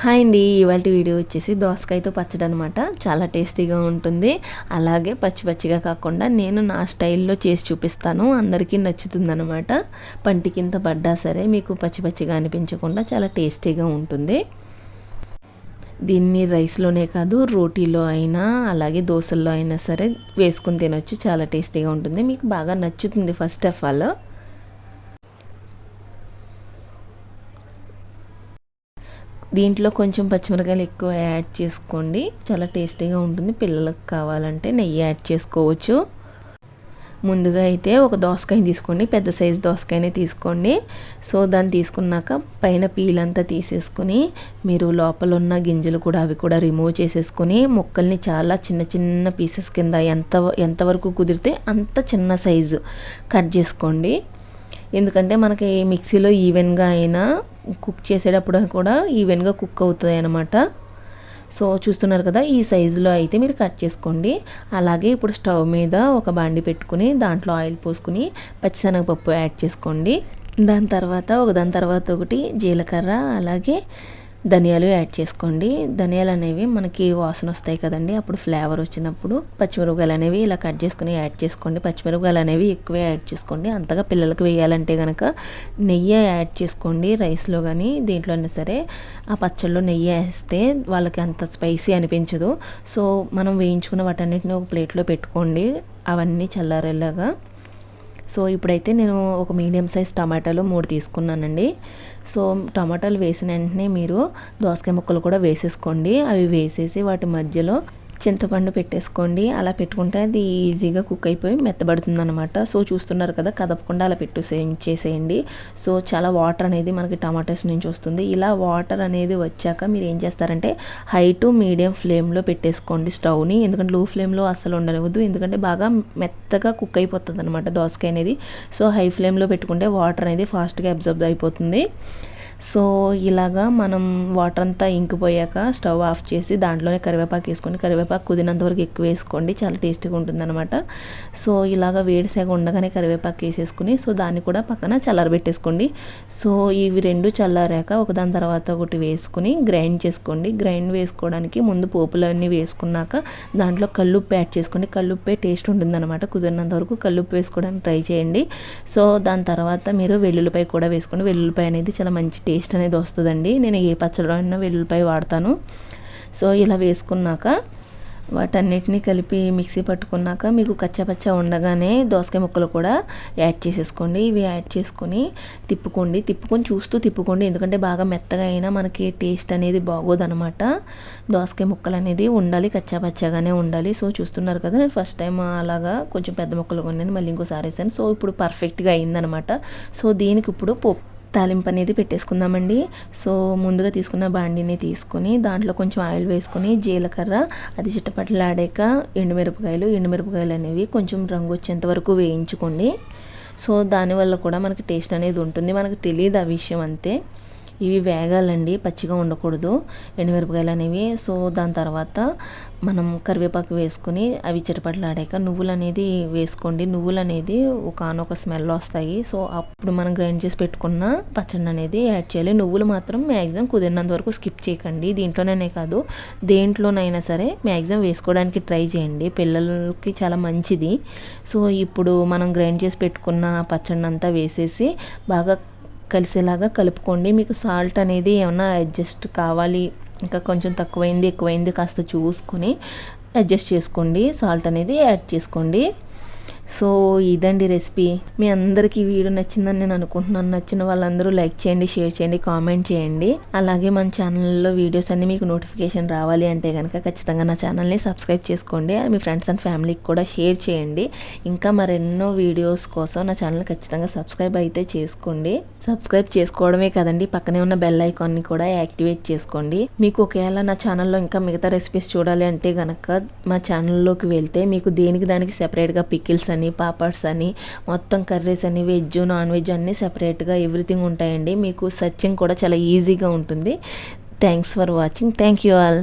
Hi అండి ఇవాళ video వచ్చేసి దోసకాయతో పచ్చడి అనమాట చాలా టేస్టీగా ఉంటుంది. అలాగే పచ్చి పచ్చిగా కాకుండా నేను నా స్టైల్లో చేసి చూపిస్తాను. అందరికీ నచ్చుతుంది అనమాట పంటి కింద పడ్డా సరే మీకు పచ్చి పచ్చిగా అనిపించకుండా చాలా టేస్టీగా ఉంటుంది. దీన్ని రైస్లోనే కాదు రోటీలో అయినా అలాగే దోశల్లో అయినా సరే వేసుకుని తినొచ్చు. చాలా టేస్టీగా ఉంటుంది. మీకు బాగా నచ్చుతుంది ఫస్ట్ ఆఫ్ ఆల్. దీంట్లో కొంచెం పచ్చిమిరకాయలు ఎక్కువ యాడ్ చేసుకోండి. చాలా టేస్టీగా ఉంటుంది. పిల్లలకు కావాలంటే నెయ్యి యాడ్ చేసుకోవచ్చు. ముందుగా అయితే ఒక దోసకాయ తీసుకోండి. పెద్ద సైజు దోసకాయనే తీసుకోండి. సో దాన్ని తీసుకున్నాక పైన పీల్ అంతా తీసేసుకుని మీరు లోపల ఉన్న గింజలు కూడా అవి కూడా రిమూవ్ చేసేసుకుని ముక్కల్ని చాలా చిన్న చిన్న పీసెస్ కింద ఎంత ఎంతవరకు కుదిరితే అంత చిన్న సైజు కట్ చేసుకోండి. ఎందుకంటే మనకి మిక్సీలో ఈవెన్గా అయినా కుక్ చేసేటప్పుడు కూడా ఈవెన్గా కుక్ అవుతుంది అనమాట సో చూస్తున్నారు కదా ఈ సైజులో అయితే మీరు కట్ చేసుకోండి. అలాగే ఇప్పుడు స్టవ్ మీద ఒక బాండి పెట్టుకుని దాంట్లో ఆయిల్ పోసుకుని పచ్చిశనగపప్పు యాడ్ చేసుకోండి. దాని తర్వాత ఒక దాని తర్వాత ఒకటి జీలకర్ర అలాగే ధనియాలు యాడ్ చేసుకోండి. ధనియాలు అనేవి మనకి వాసన వస్తాయి కదండి. అప్పుడు ఫ్లేవర్ వచ్చినప్పుడు పచ్చిమిరపకాయలు అనేవి ఇలా కట్ చేసుకుని యాడ్ చేసుకోండి. పచ్చిమిరపకాయలు అనేవి ఎక్కువే యాడ్ చేసుకోండి. అంతగా పిల్లలకు వేయాలంటే కనుక నెయ్యి యాడ్ చేసుకోండి. రైస్లో కానీ దీంట్లో అయినా సరే ఆ పచ్చళ్ళు నెయ్యి వేస్తే వాళ్ళకి అంత స్పైసీ అనిపించదు. సో మనం వేయించుకున్న వాటన్నిటిని ఒక ప్లేట్లో పెట్టుకోండి. అవన్నీ చల్లారేలాగా సో ఇప్పుడైతే నేను ఒక మీడియం సైజ్ టమాటాలు మూడు తీసుకున్నానండి. సో టమాటాలు వేసిన వెంటనే మీరు దోసకాయ ముక్కలు కూడా వేసేసుకోండి. అవి వేసేసి వాటి మధ్యలో చింతపండు పెట్టేసుకోండి. అలా పెట్టుకుంటే అది ఈజీగా కుక్ అయిపోయి మెత్తబడుతుంది అనమాట సో చూస్తున్నారు కదా కదపకుండా అలా పెట్టు చేసేయండి. సో చాలా వాటర్ అనేది మనకి టమాటోస్ నుంచి వస్తుంది. ఇలా వాటర్ అనేది వచ్చాక మీరు ఏం చేస్తారంటే హై టు మీడియం ఫ్లేమ్లో పెట్టేసుకోండి స్టవ్ని. ఎందుకంటే లో ఫ్లేమ్లో అసలు ఉండలేవద్దు ఎందుకంటే బాగా మెత్తగా కుక్ అయిపోతుంది అనమాట దోసకాయ అనేది. సో హై ఫ్లేమ్లో పెట్టుకుంటే వాటర్ అనేది ఫాస్ట్గా అబ్జర్బ్ అయిపోతుంది. సో ఇలాగా మనం వాటర్ అంతా ఇంకిపోయాక స్టవ్ ఆఫ్ చేసి దాంట్లోనే కరివేపాకు వేసుకోండి కరివేపాకు కుదినంత వరకు ఎక్కువ వేసుకోండి. చాలా టేస్టీగా ఉంటుందన్నమాట. సో ఇలాగా వేడిసేగా ఉండగానే కరివేపాకు వేసేసుకుని సో దాన్ని కూడా పక్కన చల్లారబెట్టేసుకోండి సో ఇవి రెండు చల్లారాక ఒకదాని తర్వాత ఒకటి వేసుకుని గ్రైండ్ చేసుకోండి. గ్రైండ్ వేసుకోవడానికి ముందు పోపులన్నీ వేసుకున్నాక దాంట్లో కల్లుప్పు యాడ్ చేసుకోండి. కల్లుప్పే టేస్ట్ ఉంటుందన్నమాట. కుదిరినంత వరకు కల్లుప్పు వేసుకోవడానికి ట్రై చేయండి. సో దాని తర్వాత మీరు వెల్లుల్లిపాయ కూడా వేసుకోండి. వెల్లుల్లిపాయ అనేది చాలా మంచి టేస్ట్ అనేది వస్తుందండి. నేను ఏ పచ్చడిలో అయినా వెల్లుల్లిపాయ వాడతాను. సో ఇలా వేసుకున్నాక వాటన్నిటిని కలిపి మిక్సీ పట్టుకున్నాక మీకు కచ్చపచ్చ ఉండగానే దోసకాయ ముక్కలు కూడా యాడ్ చేసేసుకోండి. ఇవి యాడ్ చేసుకొని తిప్పుకోండి. తిప్పుకొని చూస్తూ తిప్పుకోండి. ఎందుకంటే బాగా మెత్తగా అయినా మనకి టేస్ట్ అనేది బాగోదనమాట. దోసకాయ ముక్కలు అనేది ఉండాలి. కచ్చాపచ్చగానే ఉండాలి. సో చూస్తున్నారు కదా నేను ఫస్ట్ టైం అలాగా కొంచెం పెద్ద ముక్కలు కొన్నాను మళ్ళీ ఇంకోసారి వేసాను. సో ఇప్పుడు పర్ఫెక్ట్గా అయిందనమాట. సో దీనికి ఇప్పుడు పప్పు తాలింపు అనేది పెట్టేసుకుందామండి. సో ముందుగా తీసుకున్న బాండిని తీసుకొని దాంట్లో కొంచెం ఆయిల్ వేసుకొని జీలకర్ర అది చిట్టపట్లాడాక ఎండుమిరపకాయలు ఎండుమిరపకాయలు అనేవి కొంచెం రంగు వచ్చేంత వరకు వేయించుకోండి. సో దానివల్ల కూడా మనకి టేస్ట్ అనేది ఉంటుంది. మనకు తెలియదు ఆ విషయం అంతే. ఇవి వేగాలండి పచ్చిగా ఉండకూడదు ఎండుమిరపకాయలు అనేవి. సో దాని తర్వాత మనం కరివేపాకు వేసుకుని అవి చిటపట్లాడాక నువ్వులు అనేది వేసుకోండి. నువ్వులు అనేది ఒకనొక స్మెల్ వస్తాయి. సో అప్పుడు మనం గ్రైండ్ చేసి పెట్టుకున్న పచ్చడి అనేది యాడ్ చేయాలి. నువ్వులు మాత్రం మ్యాక్సిమం కుదిరినంత వరకు స్కిప్ చేయకండి. దీంట్లోనే కాదు దేంట్లోనైనా సరే మ్యాక్సిమం వేసుకోవడానికి ట్రై చేయండి. పిల్లలకి చాలా మంచిది. సో ఇప్పుడు మనం గ్రైండ్ చేసి పెట్టుకున్న పచ్చడి అంతా వేసేసి బాగా కలిసేలాగా కలుపుకోండి. మీకు సాల్ట్ అనేది ఏమైనా అడ్జస్ట్ కావాలి. ఇంకా కొంచెం తక్కువైంది ఎక్కువైంది కాస్త చూసుకొని అడ్జస్ట్ చేసుకోండి. సాల్ట్ అనేది యాడ్ చేసుకోండి. సో ఇదండి రెసిపీ. మీ అందరికీ వీడియో నచ్చిందని నేను అనుకుంటున్నాను. నచ్చిన వాళ్ళందరూ లైక్ చేయండి షేర్ చేయండి కామెంట్ చేయండి. అలాగే మన ఛానల్లో వీడియోస్ అన్ని మీకు నోటిఫికేషన్ రావాలి అంటే కనుక ఖచ్చితంగా నా ఛానల్ని సబ్స్క్రైబ్ చేసుకోండి. మీ ఫ్రెండ్స్ అండ్ ఫ్యామిలీకి కూడా షేర్ చేయండి. ఇంకా మరెన్నో వీడియోస్ కోసం నా ఛానల్ ఖచ్చితంగా సబ్స్క్రైబ్ అయితే చేసుకోండి. సబ్స్క్రైబ్ చేసుకోవడమే కదండి. పక్కనే ఉన్న బెల్ ఐకాన్ని కూడా యాక్టివేట్ చేసుకోండి. మీకు ఒకవేళ నా ఛానల్లో ఇంకా మిగతా రెసిపీస్ చూడాలి అంటే కనుక మా ఛానల్లోకి వెళ్తే మీకు దేనికి దానికి సెపరేట్గా పికిల్స్ అని పాపడ్స్ అని మొత్తం కర్రీస్ అని వెజ్ నాన్ వెజ్ అన్నీ సెపరేట్గా ఎవ్రీథింగ్ ఉంటాయండి. మీకు సర్చింగ్ కూడా చాలా ఈజీగా ఉంటుంది. Thanks for watching. Thank you all.